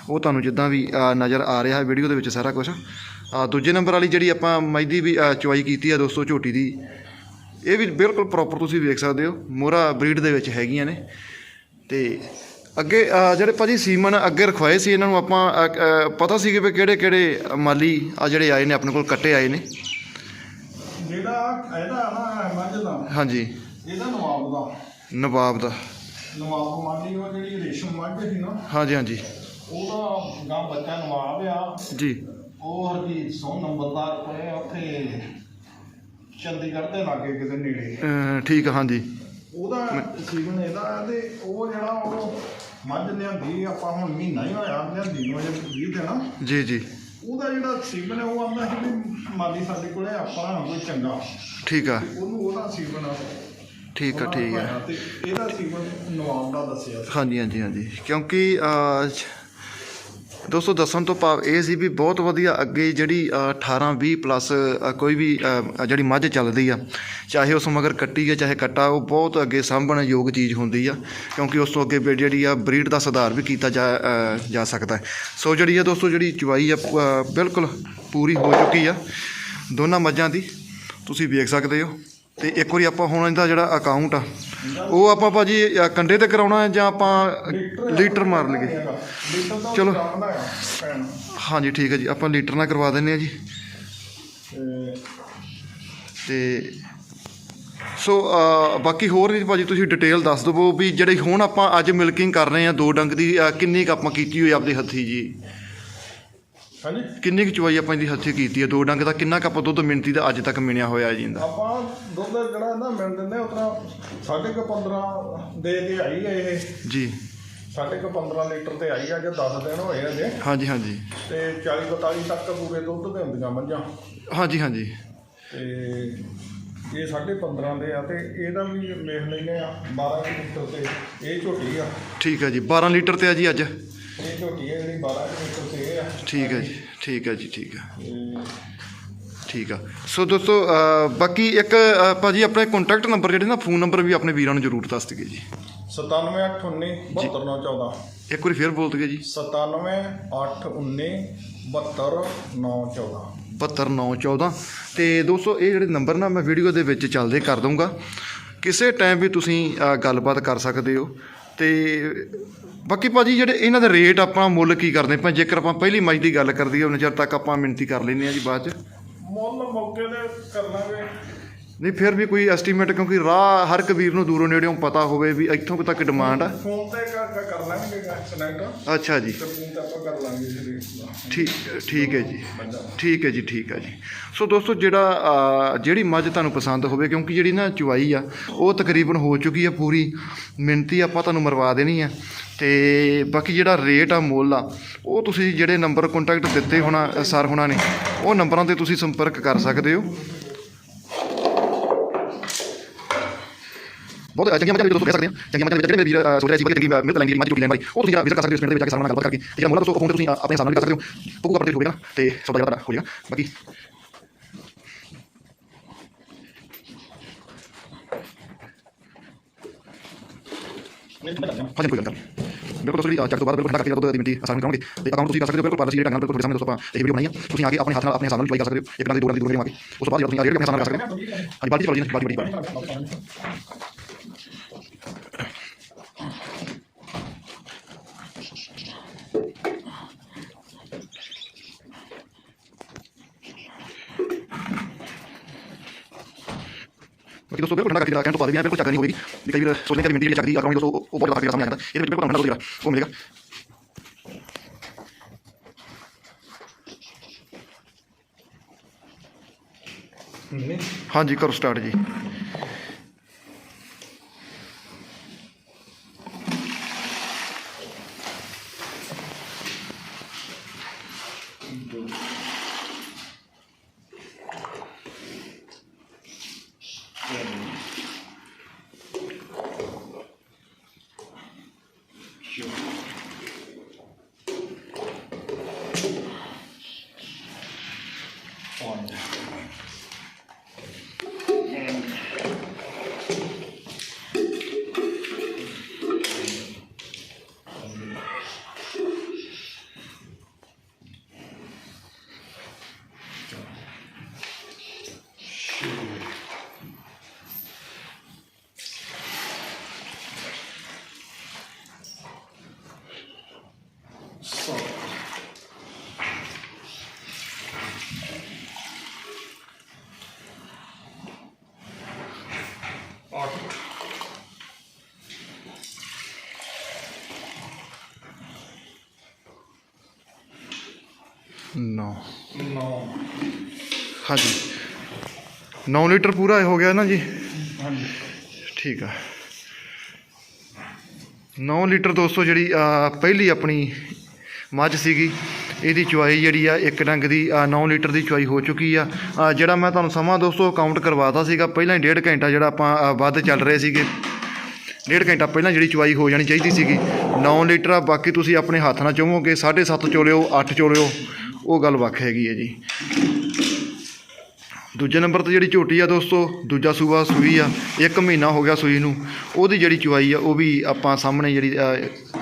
ਉਹ ਤੁਹਾਨੂੰ ਜਿੱਦਾਂ ਵੀ ਨਜ਼ਰ ਆ ਰਿਹਾ ਵੀਡੀਓ ਦੇ ਵਿੱਚ ਸਾਰਾ ਕੁਝ ਦੂਜੇ ਨੰਬਰ ਵਾਲੀ ਜਿਹੜੀ ਆਪਾਂ ਮੱਝ ਦੀ ਵੀ ਅ, ਚੁਆਈ ਕੀਤੀ ਆ ਦੋਸਤੋ ਝੋਟੀ ਦੀ ਇਹ ਵੀ ਬਿਲਕੁਲ ਪ੍ਰੋਪਰ ਤੁਸੀਂ ਵੇਖ ਸਕਦੇ ਹੋ। ਮੋਹਰਾ ਬਰੀਡ ਦੇ ਵਿੱਚ ਹੈਗੀਆਂ ਨੇ। ਤੇ ਅੱਗੇ ਜਿਹੜੇ ਭਾਜੀ ਸੀਮਨ ਅੱਗੇ ਰਖਵਾਏ ਸੀ ਇਹਨਾਂ ਨੂੰ ਆਪਾਂ ਪਤਾ ਸੀ ਕਿ ਵੀ ਕਿਹੜੇ ਕਿਹੜੇ ਮਾਲੀ ਆ ਜਿਹੜੇ ਆਏ ਨੇ ਆਪਣੇ ਕੋਲ ਕੱਟੇ ਆਏ ਨੇ। ਜਿਹੜਾ ਇਹਦਾ ਨਾ ਮੱਝ ਦਾ। ਹਾਂਜੀ। ਇਹਦਾ ਨਵਾਬ ਦਾ। ਨਵਾਬ ਦਾ। ਨਵਾਬ ਮਾਲੀ ਉਹ ਜਿਹੜੀ ਰੇਸ਼ਮ ਮੱਝ ਸੀ ਨਾ ਹਾਂਜੀ ਹਾਂਜੀ। ਉਹਦਾ ਗਾਂ ਬੱਚਾ ਨਵਾਬ ਆ। ਜੀ। ਉਹ ਹਰਜੀਤ ਸੋਹ ਨੰਬਰਦਾਰ ਕੋਲੇ ਉੱਥੇ ਚੰਡੀਗੜ੍ਹ ਦੇ ਲਾਗੇ ਕਿਤੇ ਨੇੜੇ। ਠੀਕ ਆ ਹਾਂਜੀ। ਉਹਦਾ ਸੀਜ਼ਨ ਇਹਦਾ ਤੇ ਉਹ ਜਿਹੜਾ ਉਹ ਮੱਝ ਲਿਆਂਦੀ ਆਪਾਂ ਹੁਣ ਮਹੀਨਾ ਹੀ ਹੋਇਆ ਲਿਆਂਦੀ ਨੂੰ ਅਜੇ 20 ਦਿਨ। ਜੀ ਜੀ। ਉਹਦਾ ਜਿਹੜਾ ਸੀਜ਼ਨ ਹੈ ਉਹ ਆਂਦਾ ਸੀ ਵੀ ਮਾਲੀ ਸਾਡੇ ਕੋਲੇ ਆਪਣਾ ਕੋਈ ਚੰਗਾ। ਠੀਕ ਆ। ਉਹਨੂੰ ਉਹਦਾ ਸੀਜ਼ਨ ਆ। ਠੀਕ ਆ ਠੀਕ ਆ। ਤੇ ਇਹਦਾ ਸੀਜ਼ਨ ਨਵਾਬ ਦਾ ਦੱਸਿਆ ਹਾਂਜੀ ਹਾਂਜੀ ਹਾਂਜੀ। ਕਿਉਂਕਿ ਅ, ਦੋਸਤੋ ਦੱਸਣ ਤੋਂ ਭਾਵ ਇਹ ਸੀ ਵੀ ਬਹੁਤ ਵਧੀਆ ਅੱਗੇ ਜਿਹੜੀ ਅ, 18 20 ਪਲੱਸ ਕੋਈ ਵੀ ਜਿਹੜੀ ਮੱਝ ਚੱਲਦੀ ਆ ਚਾਹੇ ਉਸ ਮਗਰ ਕੱਟੀ ਹੈ ਚਾਹੇ ਕੱਟਾ ਉਹ ਬਹੁਤ ਅੱਗੇ ਸਾਂਭਣ ਯੋਗ ਚੀਜ਼ ਹੁੰਦੀ ਆ ਕਿਉਂਕਿ ਉਸ ਤੋਂ ਅੱਗੇ ਜਿਹੜੀ ਆ ਬਰੀਡ ਦਾ ਸੁਧਾਰ ਵੀ ਕੀਤਾ ਜਾ ਜਾ ਸਕਦਾ ਹੈ। ਸੋ ਜਿਹੜੀ ਆ ਦੋਸਤੋ ਜਿਹੜੀ ਚਵਾਈ ਆ ਬਿਲਕੁਲ ਪੂਰੀ ਹੋ ਚੁੱਕੀ ਆ ਦੋਨਾਂ ਮੱਝਾਂ ਦੀ ਤੁਸੀਂ ਵੇਖ ਸਕਦੇ ਹੋ। ਤੇ ਇੱਕ ਵਾਰੀ ਆਪਾਂ ਹੁਣ ਇਹਦਾ ਜਿਹੜਾ ਅਕਾਊਂਟ ਆ ਉਹ ਆਪਾਂ ਭਾਜੀ ਅ, ਕੰਡੇ ਤੇ ਕਰਾਉਣਾ ਹੈ ਜਾਂ ਆਪਾਂ ਲੀਟਰ ਮਾਰ ਲਈਏ? ਲੀਟਰ ਦਾ ਚਲੋ। ਜਾਣਦਾ ਆ ਭੈਣ ਹਾਂਜੀ ਠੀਕ ਹੈ ਜੀ ਆਪਾਂ ਲੀਟਰ ਨਾਲ ਕਰਵਾ ਦਿੰਨੇ ਆ ਜੀ। ਤੇ ਤੇ ਸੋ ਅ, ਬਾਕੀ ਹੋਰ ਵੀ ਭਾਜੀ ਤੁਸੀਂ ਡਿਟੇਲ ਦੱਸ ਦਿਓ ਵੀ ਜਿਹੜੇ ਹੁਣ ਆਪਾਂ ਅੱਜ ਮਿਲਕਿੰਗ ਕਰ ਰਹੇ ਆ ਦੋ ਡੰਗ ਦੀ ਅ, ਕਿੰਨੀ ਕੁ ਆਪਾਂ ਕੀਤੀ ਹੋਈ ਆਪਦੇ ਹੱਥੀ ਜੀ? ਹਾਂਜੀ। ਕਿੰਨੀ ਕੁ ਚਵਾਈ ਆਪਾਂ ਇਹਦੀ ਹੱਥੀ ਕੀਤੀ ਹੈ? ਦੋ ਡੰਗ ਦਾ ਕਿੰਨਾ ਕੁ ਆਪਾਂ ਦੁੱਧ ਮਿੰਤੀ ਦਾ ਅੱਜ ਤੱਕ ਮਿਣਿਆ ਹੋਇਆ ਜੀ ਇਹਦਾ? ਆਪਾਂ ਦੁੱਧ ਜਿਹੜਾ ਨਾ ਮਿਲ ਦਿੰਦੇ ਉਤਨਾ ਸਾਢੇ ਕੁ 15 ਦੇ ਕੇ ਆਈ ਹੈ ਇਹ। ਜੀ। ਸਾਢੇ ਕੁ 15 ਲੀਟਰ ਤੇ ਆਈ ਆ ਜੇ 10 ਦਿਨ ਹੋਏ ਆ ਜੇ ਹਾਂਜੀ ਹਾਂਜੀ। ਤੇ 40 42 ਤੱਕ ਪੂਰੇ ਦੁੱਧ ਦੇ ਹੁੰਦੀਆਂ ਮੱਝਾਂ। ਹਾਂਜੀ ਹਾਂਜੀ। ਤੇ ਇਹ ਸਾਢੇ 15 ਦੇ ਆ ਤੇ ਇਹਦਾ ਵੀ ਵੇਖ ਲੈਨੇ ਆ 12 ਕੁ ਲੀਟਰ ਤੇ। ਇਹ ਝੋਟੀ ਆ। ਠੀਕ ਹੈ ਜੀ। 12 ਲੀਟਰ ਤੇ ਆ ਜੀ ਅੱਜ? ਇਹ ਝੋਟੀ ਹੈ ਜਿਹੜੀ 12 ਕੁ ਲੀਟਰ ਤੇ ਇਹ ਆ। ਠੀਕ ਹੈ ਜੀ ਠੀਕ ਹੈ ਜੀ ਠੀਕ ਹੈ। ਠੀਕ ਆ। ਸੋ ਦੋਸਤੋ ਅ, ਬਾਕੀ ਇੱਕ ਅ, ਭਾਜੀ ਆਪਣੇ ਕੰਟੈਕਟ ਨੰਬਰ ਜਿਹੜੇ ਨਾ ਫੋਨ ਨੰਬਰ ਵੀ ਆਪਣੇ ਵੀਰਾਂ ਨੂੰ ਜ਼ਰੂਰ ਦੱਸ ਦਿਓ ਜੀ। 97819 72914 ਇੱਕ ਵਾਰੀ ਫੇਰ ਬੋਲ ਦਿਓ ਜੀ। 97819 72914 72914 ਤੇ ਦੋਸਤੋ ਇਹ ਜਿਹੜੇ ਨੰਬਰ ਨਾ ਮੈਂ ਵੀਡੀਓ ਦੇ ਵਿੱਚ ਚੱਲਦੇ ਕਰ ਦਊਂਗਾ। ਕਿਸੇ ਟਾਈਮ ਵੀ ਤੁਸੀਂ ਅ, ਗੱਲਬਾਤ ਕਰ ਸਕਦੇ ਹੋ। ਤੇ ਬਾਕੀ ਭਾਜੀ ਜਿਹੜੇ ਇਹਨਾਂ ਦੇ ਰੇਟ ਆਪਾਂ ਮੁੱਲ ਕੀ ਕਰਦੇ? ਆਪਾਂ ਜੇਕਰ ਆਪਾਂ ਪਹਿਲੀ ਮੱਝ ਦੀ ਗੱਲ ਕਰਦੀ ਹਾਂ ਉਹਨਾਂ ਚਿਰ ਤੱਕ ਆਪਾਂ ਮਿੰਤੀ ਕਰ ਲੈਂਦੇ ਹਾਂ ਜੀ ਬਾਅਦ ਚ। ਮੁੱਲ ਮੌਕੇ ਤੇ ਕਰ ਲਾਂਗੇ ਨਹੀਂ ਫਿਰ ਵੀ ਕੋਈ ਐਸਟੀਮੇਟ ਕਿਉਂਕਿ ਰਾਹ ਹਰ ਕਬੀਰ ਨੂੰ ਦੂਰੋਂ ਨੇੜਿਓਂ ਪਤਾ ਹੋਵੇ ਵੀ ਇੱਥੋਂ ਕੁ ਤੱਕ ਡਿਮਾਂਡ ਆ। ਫੋਨ ਤੇ ਕਰ ਕਰ- ਲਾਂਗੇ ਕਨੈਕਟ ਅੱਛਾ ਜੀ। ਫੋਨ ਤੇ ਆਪਾਂ ਕਰ ਲਾਂਗੇ ਇਸ ਰੇਟ ਦਾ ਠੀਕ ਠੀਕ ਹੈ ਜੀ। ਠੀਕ ਹੈ ਜੀ ਠੀਕ ਹੈ ਜੀ। ਸੋ ਦੋਸਤੋ ਜਿਹੜਾ ਜਿਹੜੀ ਮੱਝ ਤੁਹਾਨੂੰ ਪਸੰਦ ਹੋਵੇ ਕਿਉਂਕਿ ਜਿਹੜੀ ਨਾ ਚੁਆਈ ਆ ਉਹ ਤਕਰੀਬਨ ਹੋ ਚੁੱਕੀ ਆ ਪੂਰੀ। ਮਿੰਤੀ ਆਪਾਂ ਤੁਹਾਨੂੰ ਮਰਵਾ ਦੇਣੀ ਆ। ਤੇ ਬਾਕੀ ਜਿਹੜਾ ਰੇਟ ਆ ਮੁੱਲ ਆ ਉਹ ਤੁਸੀਂ ਜਿਹੜੇ ਨੰਬਰ ਕੰਟੈਕਟ ਦਿੱਤੇ ਹੋਣਾ ਸਰ ਹੋਣਾ ਨੇ ਉਹ ਨੰਬਰਾਂ ਤੇ ਤੁਸੀਂ ਸੰਪਰਕ ਕਰ ਸਕਦੇ ਹੋ। ਬਹੁਤ ਚੰਗੀਆਂ ਮੱਝਾਂ ਵੀ ਦੋਸਤੋ ਕਹਿ ਸਕਦੇ ਹਾਂ ਚੰਗੀਆਂ ਮੱਝਾਂ ਦੇ ਜਿਹੜੇ ਮੇਰੇ ਵੀਰ ਸੋਚ ਰਹੇ ਸੀ ਕਿ ਚੰਗੀ ਮਿਲਕ ਲੈਣੀ ਮੱਝ ਝੋਟੀ ਲੈਣ ਬਾਰੇ ਉਹ ਤੁਸੀਂ ਵਿਜ਼ਿਟ ਕਰ ਸਕਦੇ ਹੋ ਇਸ ਪਿੰਡ ਦੇ ਵਿੱਚ ਜਾ ਕੇ ਸਾਰਾ ਨਾਲ ਗੱਲਬਾਤ ਕਰਕੇ ਤੇ ਜਿਹੜਾ ਮੁੱਲ ਦੋਸਤੋ ਫੋਨ ਤੇ ਤੁਸੀਂ ਆਪਣੇ ਹਿਸਾਬ ਨਾਲ ਕਰ ਸਕਦੇ ਹੋ ਪੱਕੂ ਆਪਣੇ ਹੋਵੇਗਾ ਤੇ ਸੌਦਾ ਜਿਹੜਾ ਤੁਹਾਡਾ ਹੋ ਜਾਏਗਾ ਬਾਕੀ ਹਾਂਜੀ ਕੋਈ ਗੱਲ ਨਹੀਂ ਬਿਲਕੁਲ ਤੁਸੀਂ ਚੱਕ ਤੋਂ ਬਾਅਦ ਬਿਲਕੁਲ ਠੰਡਾ ਕਰਕੇ ਦੁੱਧ ਦੀ ਮਿੰਟੀ ਆਸਾਨ ਕਰਾਂਗੇ ਤੇ ਅਕਾਊਂਟ ਤੁਸੀਂ ਕਰ ਸਕਦੇ ਹੋ ਬਿਲਕੁਲ ਪਾਲਿਸੀ ਜਿਹੜੇ ਢੰਗ ਨਾਲ ਬਿਲਕੁਲ ਤੁਹਾਡੇ ਸਾਹਮਣੇ ਦੋਸਤੋ ਆਪਾਂ ਇਹ ਵੀਡੀਓ ਬਣਾਈ ਆ ਤੁਸੀਂ ਆ ਕੇ ਆਪਣੇ ਹੱਥ ਨਾਲ ਆਪਣੇ ਹਿਸਾਬ ਨਾਲ ਕਰ ਸਕਦੇ ਹੋ ਇੱਕ ਨਾਲ ਦੀ ਦੋ ਨਾਲ ਦੀ ਦੂਰ ਆ ਕੇ ਉਸ ਤੋਂ ਬਾਅਦ ਜਦੋਂ ਤੁਸੀਂ ਆ ਰੇਟ ਆਪਣੇ ਹਿਸਾਬ ਨਾਲ ਕਰ ਸਕਦੇ ਹੋ ਹਾਂਜੀ ਬਾਲਟੀ ਚਲੋ ਜੀ ਬਾਲਟੀ ਬਾਕੀ ਦੋਸਤੋ ਬਿਲਕੁਲ ਠੰਡਾ ਕਰਕੇ ਕਹਿਣ ਤੋਂ ਬਾਅਦ ਵੀ ਐਂ ਬਿਲਕੁਲ ਚੱਕ ਨਹੀਂ ਹੋਵੇਗੀ ਵੀ ਕਈ ਵਾਰ ਸੋਚਦੇ ਕਿ ਮਿੰਟੀ ਜਿਹੜੀ ਚੱਕਦੀ ਆ ਕਰਾਂਗੇ ਦੋਸਤੋ ਉਹ ਬਹੁਤ ਜ਼ਿਆਦਾ ਕਰਕੇ ਸਾਹਮਣੇ ਆ ਜਾਂਦਾ ਇਹਦੇ ਵਿੱਚ ਬਿਲਕੁਲ ਠੰਡਾ ਦੁੱਧ ਜਿਹੜਾ ਉਹ ਮਿਲੇਗਾ ਹਾਂਜੀ ਕਰੋ ਸਟਾਰਟ ਜੀ 9 9 ਹਾਂਜੀ। 9 ਲੀਟਰ ਪੂਰਾ ਹੋ ਗਿਆ ਨਾ ਜੀ? ਹਾਂਜੀ। ਠੀਕ ਆ। 9 ਲੀਟਰ ਦੋਸਤੋ ਜਿਹੜੀ ਪਹਿਲੀ ਆਪਣੀ ਮੱਝ ਸੀਗੀ ਇਹਦੀ ਚੁਆਈ ਜਿਹੜੀ ਆ ਇੱਕ ਡੰਗ ਦੀ 9 ਲੀਟਰ ਦੀ ਚੁਆਈ ਹੋ ਚੁੱਕੀ ਆ। ਜਿਹੜਾ ਮੈਂ ਤੁਹਾਨੂੰ ਸਮਾਂ ਦੋਸਤੋ ਕਾਊਂਟ ਕਰਵਾਤਾ ਸੀਗਾ ਪਹਿਲਾਂ ਹੀ ਡੇਢ ਘੰਟਾ ਜਿਹੜਾ ਆਪਾਂ ਵੱਧ ਚੱਲ ਰਹੇ ਸੀਗੇ। ਡੇਢ ਘੰਟਾ ਪਹਿਲਾਂ ਜਿਹੜੀ ਚੁਆਈ ਹੋ ਜਾਣੀ ਚਾਹੀਦੀ ਸੀਗੀ। 9 ਲੀਟਰ ਆ ਬਾਕੀ ਤੁਸੀਂ ਆਪਣੇ ਹੱਥ ਨਾਲ ਚੋਵੋਗੇ 7.5 ਚੋਲਿਓ 8 ਚੋਲਿਓ ਉਹ ਗੱਲ ਵੱਖ ਹੈਗੀ ਹੈ ਜੀ। ਦੂਜੇ ਨੰਬਰ ਤੇ ਜਿਹੜੀ ਝੋਟੀ ਆ ਦੋਸਤੋ ਦੂਜਾ ਸੂਬਾ ਸੂਈ ਆ ਇੱਕ ਮਹੀਨਾ ਹੋ ਗਿਆ ਸੂਈ ਨੂੰ। ਉਹਦੀ ਜਿਹੜੀ ਚੁਆਈ ਆ ਉਹ ਵੀ ਆਪਾਂ ਸਾਹਮਣੇ ਜਿਹੜੀ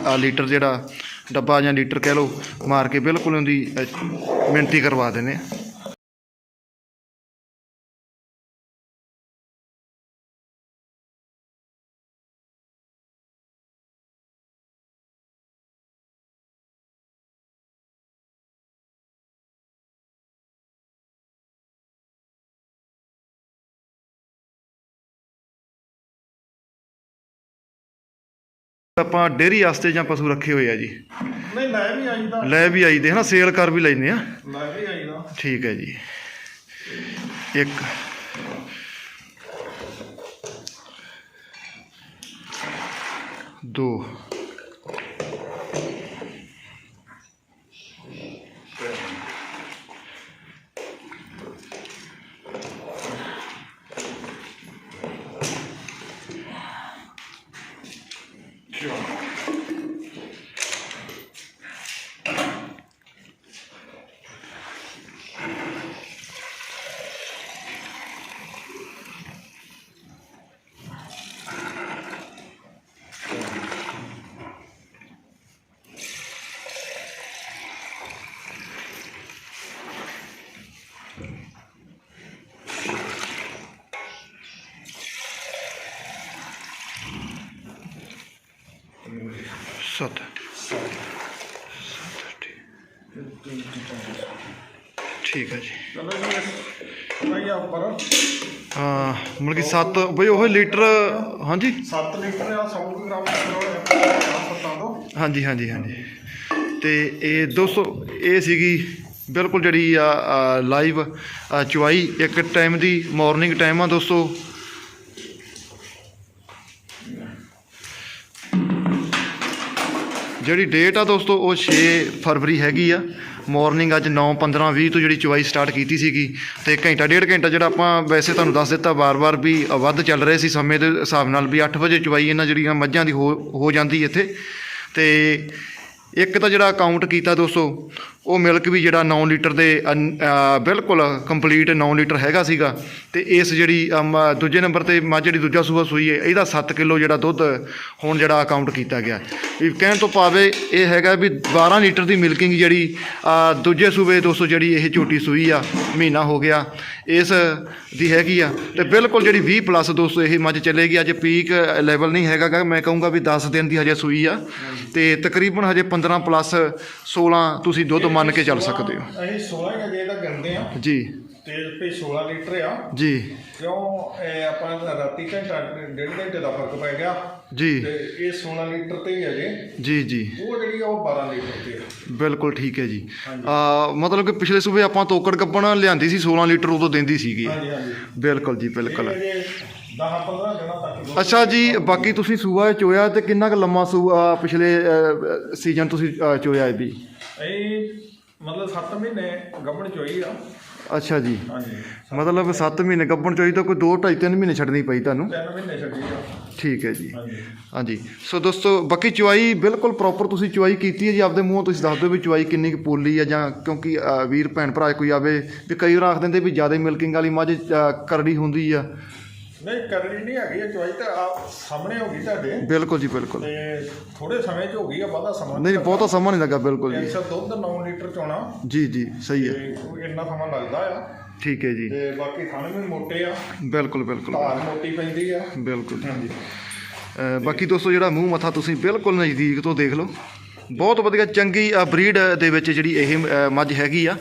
ਆ ਲੀਟਰ ਜਿਹੜਾ ਡੱਬਾ ਜਾਂ ਲੀਟਰ ਕਹਿ ਲਓ ਮਾਰ ਕੇ ਬਿਲਕੁਲ ਉਹਦੀ ਅ, ਕਰਵਾ ਦਿੰਦੇ ਆ। ਆਪਾਂ ਡੇਅਰੀ ਵਾਸਤੇ ਜਾਂ ਪਸ਼ੂ ਰੱਖੇ ਹੋਏ ਆ ਜੀ। ਨਹੀਂ ਲੈ ਵੀ ਆਈਦਾ ਲੈ ਵੀ ਆਈਦੇ ਹਨਾ ਸੇਲ ਕਰ ਵੀ ਲੈਂਦੇ ਆ। ਲੈ ਵੀ ਆਈਦਾ ਠੀਕ ਹੈ ਜੀ। ਇੱਕ। ਦੋ ਸੱਤ ਠੀਕ ਹੈ ਜੀ। ਚਲੋ ਜੀ ਭਾਈ ਆ ਉੱਪਰ ਹਾਂ ਮਤਲਬ ਕਿ 7 ਬਈ ਉਹ ਲੀਟਰ ਹਾਂਜੀ? 7 ਲੀਟਰ ਆ 100 ਗ੍ਰਾਮ ਸੱਤਾਂ ਤੋਂ। ਹਾਂਜੀ ਹਾਂਜੀ ਹਾਂਜੀ। ਤੇ ਇਹ ਦੋਸਤੋ ਇਹ ਸੀਗੀ ਬਿਲਕੁਲ ਜਿਹੜੀ ਆ ਲਾਈਵ ਚੁਆਈ। ਇੱਕ ਟਾਈਮ ਦੀ ਮਾਰਨਿੰਗ ਟਾਈਮ ਆ ਦੋਸਤੋ। ਜਿਹੜੀ ਡੇਟ ਆ ਦੋਸਤੋ, ਉਹ 6 ਫਰਵਰੀ ਹੈਗੀ ਆ। ਮਾਰਨਿੰਗ ਅੱਜ 9 15 20 ਤੋਂ ਜਿਹੜੀ ਚੁਆਈ ਸਟਾਰਟ ਕੀਤੀ ਸੀਗੀ। ਤੇ ਘੰਟਾ, ਡੇਢ ਘੰਟਾ ਜਿਹੜਾ ਆਪਾਂ ਵੈਸੇ ਤੁਹਾਨੂੰ ਦੱਸ ਦਿੱਤਾ, ਵਾਰ-ਵਾਰ ਵੀ ਵੱਧ ਚੱਲ ਰਹੇ ਸੀ ਸਮੇਂ ਦੇ ਹਿਸਾਬ ਨਾਲ ਵੀ 8 ਵਜੇ ਚੁਆਈ ਇਹਨਾਂ ਜਿਹੜੀਆਂ ਮੱਝਾਂ ਦੀ ਹੋ ਹੋ ਜਾਂਦੀ ਇੱਥੇ। ਤੇ ਇੱਕ ਤਾਂ ਜਿਹੜਾ ਕਾਊਂਟ ਕੀਤਾ ਦੋਸਤੋ ਉਹ ਮਿਲਕ ਵੀ ਜਿਹੜਾ 9 ਲੀਟਰ ਦੇ ਬਿਲਕੁਲ ਕੰਪਲੀਟ 9 ਲੀਟਰ ਹੈਗਾ ਸੀਗਾ। ਤੇ ਇਸ ਜਿਹੜੀ ਅਮ, ਦੂਜੇ ਨੰਬਰ ਤੇ ਮੱਝ ਜਿਹੜੀ ਦੂਜਾ ਸੂਆ ਸੂਈ ਹੈ ਇਹਦਾ 7 ਕਿਲੋ ਜਿਹੜਾ ਦੁੱਧ ਹੁਣ ਜਿਹੜਾ ਅਕਾਊਂਟ ਕੀਤਾ ਗਿਆ। ਵੀ ਕਹਿਣ ਤੋਂ ਪਾਵੇ ਇਹ ਹੈਗਾ ਵੀ 12 ਲੀਟਰ ਦੀ ਮਿਲਕਿੰਗ ਜਿਹੜੀ ਦੂਜੇ ਸੂਬੇ ਦੋਸਤੋ ਜਿਹੜੀ ਇਹ ਝੋਟੀ ਸੂਈ ਆ ਮਹੀਨਾ ਹੋ ਗਿਆ। ਇਸ ਦੀ ਹੈਗੀ ਆ ਤੇ ਬਿਲਕੁਲ ਜਿਹੜੀ 20 ਪਲੱਸ ਦੋਸਤੋ ਇਹ ਮੱਝ ਚੱਲੇਗੀ ਅੱਜ ਪੀਕ ਲੈਵਲ ਨਹੀਂ ਹੈਗਾ ਗਾ, ਮੈਂ ਕਹੂੰਗਾ ਵੀ 10 ਦਿਨ ਦੀ ਹਜੇ ਸੂਈ ਆ। ਤੇ ਤਕਰੀਬਨ ਹਜੇ 15 ਪਲੱਸ 16 ਤੁਸੀਂ ਦੁੱਧ ਮੰਨ ਕੇ ਚੱਲ ਸਕਦੇ ਹੋ। ਅਸੀਂ 16 ਕਗੇ ਦਾ ਗੰਦੇ ਆ ਜੀ। ਤੇ ਭਈ 16 ਲੀਟਰ ਆ। ਜੀ। ਕਿਉਂ ਇਹ ਆਪਾਂ ਰਾਤੀ ਘੰਟਾ ਡੇਢ ਘੰਟੇ ਦਾ ਫ਼ਰਕ ਪੈ ਗਿਆ। ਜੀ। ਤੇ ਇਹ 16 ਲੀਟਰ ਤੇ ਹੀ ਅਜੇ ਜੀ। ਜੀ ਉਹ ਜਿਹੜੀ ਆ ਉਹ 12 ਲੀਟਰ ਤੇ ਆ। ਬਿਲਕੁਲ ਠੀਕ ਹੈ ਜੀ। ਆ ਮਤਲਬ ਕਿ ਪਿਛਲੇ ਸੂਬੇ ਆਪਾਂ ਤੋਕੜ ਕੱਪਣ ਲਿਆਂਦੀ ਸੀ 16 ਲੀਟਰ ਉਦੋਂ ਦਿੰਦੀ ਸੀਗੀ। ਹਾਂਜੀ ਹਾਂਜੀ। ਬਿਲਕੁਲ ਜੀ ਬਿਲਕੁਲ। ਇਹ ਅਜੇ 10 15 ਦਿਨਾਂ ਤੱਕ ਦੁੱਧ ਅੱਛਾ ਜੀ ਬਾਕੀ ਤੁਸੀਂ ਸੂਆ ਚੋਇਆ ਤੇ ਕਿੰਨਾ ਕੁ ਲੰਮਾ ਸੂਆ ਪਿਛਲੇ ਸੀਜ਼ਨ ਤੁਸੀਂ ਚੋਇਆ ਇਹ ਵੀ? ਇਹ ਮਤਲਬ 7 ਮਹੀਨੇ ਗੱਭਣ ਚੋਈ ਆ। ਅੱਛਾ ਜੀ। ਹਾਂਜੀ। ਮਤਲਬ 7 ਮਹੀਨੇ ਗੱਭਣ ਚੋਈ ਤਾਂ ਕੋਈ 2 2.5 3 ਮਹੀਨੇ ਛੱਡਣੀ ਪਈ ਤੁਹਾਨੂੰ? 3 ਮਹੀਨੇ ਛੱਡੀ ਆ। ਠੀਕ ਹੈ ਜੀ। ਹਾਂਜੀ। ਹਾਂਜੀ। ਸੋ ਦੋਸਤੋ ਬਾਕੀ ਚੁਆਈ ਬਿਲਕੁਲ ਪ੍ਰੋਪਰ ਤੁਸੀਂ ਚੁਆਈ ਕੀਤੀ ਹੈ ਜੀ। ਆਪਦੇ ਮੂੰਹੋਂ ਤੁਸੀਂ ਦੱਸ ਦਿਓ ਵੀ ਚੁਆਈ ਕਿੰਨੀ ਕੁ ਪੋਲੀ ਆ ਜਾਂ ਕਿਉਂਕਿ ਅ, ਵੀਰ ਭੈਣ ਭਰਾ ਕੋਈ ਆਵੇ ਵੀ ਕਈ ਵਾਰ ਆਖ ਦਿੰਦੇ ਵੀ ਜ਼ਿਆਦਾ ਮਿਲਕਿੰਗ ਵਾਲੀ ਮੱਝ ਅ, ਕਰੜੀ ਹੁੰਦੀ ਆ। ਨਹੀਂ ਕਰਨੀ ਨਹੀਂ ਹੈਗੀ ਇਹ ਤਾਂ ਆ ਸਾਹਮਣੇ ਹੋ ਗਈ ਤੁਹਾਡੇ। ਬਿਲਕੁਲ ਜੀ ਬਿਲਕੁਲ। ਤੇ ਥੋੜੇ ਸਮੇਂ ਚ ਹੋ ਗਈ ਆ ਵਾਦਾ ਸਮਾਂ ਨਹੀਂ ਬਹੁਤਾ ਸਮਾਂ ਨਹੀਂ ਲੱਗਾ ਬਿਲਕੁਲ ਜੀ। ਐਕਸਰ ਦੁੱਧ 9 ਲੀਟਰ ਚੋਣਾ। ਜੀ ਜੀ ਸਹੀ ਹੈ। ਤੇ ਇੰਨਾ ਸਮਾਂ ਲੱਗਦਾ ਆ। ਠੀਕ ਹੈ ਜੀ। ਤੇ ਬਾਕੀ ਥਣ ਵੀ ਮੋਟੇ ਆ। ਬਿਲਕੁਲ ਬਿਲਕੁਲ। ਧਾਰ ਮੋਟੀ ਪੈਂਦੀ ਆ। ਬਿਲਕੁਲ। ਹਾਂਜੀ। ਬਾਕੀ ਦੋਸਤੋ ਜਿਹੜਾ ਮੂੰਹ ਮੱਥਾ ਤੁਸੀਂ ਬਿਲਕੁਲ ਨਜ਼ਦੀਕ ਤੋਂ ਦੇਖ ਲਓ। ਬਹੁਤ ਵਧੀਆ ਚੰਗੀ ਬਰੀਡ ਦੇ ਵਿੱਚ ਜਿਹੜੀ ਇਹ ਮੱਝ ਹੈਗੀ ਆ।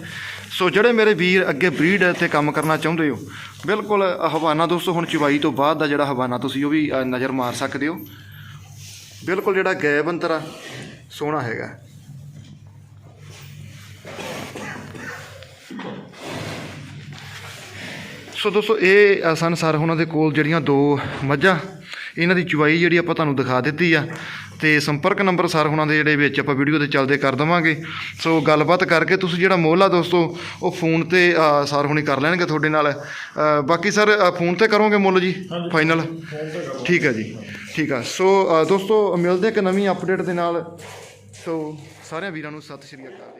ਸੋ ਜਿਹੜੇ ਮੇਰੇ ਵੀਰ ਅੱਗੇ ਬਰੀਡ ਤੇ ਕੰਮ ਕਰਨਾ ਚਾਹੁੰਦੇ ਹੋ ਬਿਲਕੁਲ ਹਵਾਨਾ ਦੋਸਤੋ ਹੁਣ ਚਵਾਈ ਤੋਂ ਬਾਅਦ ਦਾ ਜਿਹੜਾ ਹਵਾਨਾ ਤੁਸੀਂ ਉਹ ਵੀ ਨਜ਼ਰ ਮਾਰ ਸਕਦੇ ਹੋ। ਬਿਲਕੁਲ ਜਿਹੜਾ ਗੈਬ ਅੰਤਰ ਆ ਸੋਹਣਾ ਹੈਗਾ। ਸੋ ਦੋਸਤੋ ਇਹ ਅ, ਸਨ ਸਰ ਉਹਨਾਂ ਦੇ ਕੋਲ ਜਿਹੜੀਆਂ ਦੋ ਮੱਝਾਂ ਇਹਨਾਂ ਦੀ ਚਵਾਈ ਜਿਹੜੀ ਆਪਾਂ ਤੁਹਾਨੂੰ ਦਿਖਾ ਦਿੱਤੀ ਆ। ਤੇ ਸੰਪਰਕ ਨੰਬਰ ਸਰ ਉਹਨਾਂ ਦੇ ਜਿਹੜੇ ਵਿੱਚ ਆਪਾਂ ਵੀਡੀਓ ਦੇ ਚੱਲਦੇ ਕਰ ਦਵਾਂਗੇ। ਸੋ ਗੱਲਬਾਤ ਕਰਕੇ ਤੁਸੀਂ ਜਿਹੜਾ ਮੁੱਲ ਆ ਦੋਸਤੋ ਉਹ ਫੋਨ ਤੇ ਸਰ ਹੁਣੀ ਕਰ ਲੈਣਗੇ ਤੁਹਾਡੇ ਨਾਲ। ਬਾਕੀ ਸਰ ਫੋਨ ਤੇ ਕਰੋਗੇ ਮੁੱਲ ਜੀ? ਫਾਈਨਲ ਠੀਕ ਹੈ ਜੀ ਠੀਕ ਆ। ਸੋ ਦੋਸਤੋ ਮਿਲਦੇ ਇੱਕ ਨਵੀਂ ਅਪਡੇਟ ਦੇ ਨਾਲ। ਸੋ ਸਾਰਿਆਂ ਵੀਰਾਂ ਨੂੰ ਸਤਿ ਸ਼੍ਰੀ ਅਕਾਲ